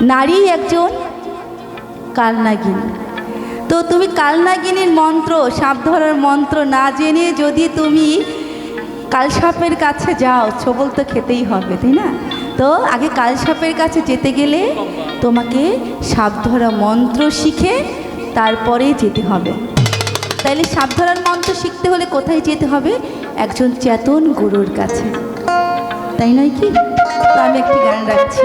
নারী একজন কালনাগিনী। তো তুমি কালনাগিনীর মন্ত্র, সাপ ধরার মন্ত্র না জেনে যদি তুমি কালসাপের কাছে যাও, ছবল তো খেতেই হবে, তাই না? তো আগে কালসাপের কাছে যেতে গেলে তোমাকে সাপ ধরা মন্ত্র শিখে তারপরে যেতে হবে। তাইলে সাপ ধরার মন্ত্র শিখতে হলে কোথায় যেতে হবে? একজন চেতন গুরুর কাছে। তাই নয় কি? তো আমি একটি গান রাখছি।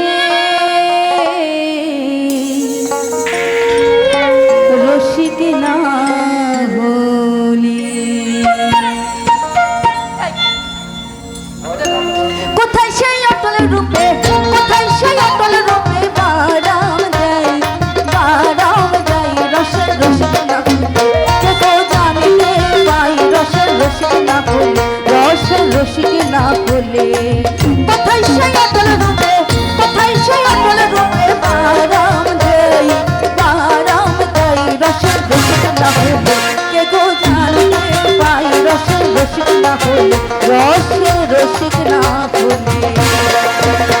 রসিক না হলে রসের রসিক না হলে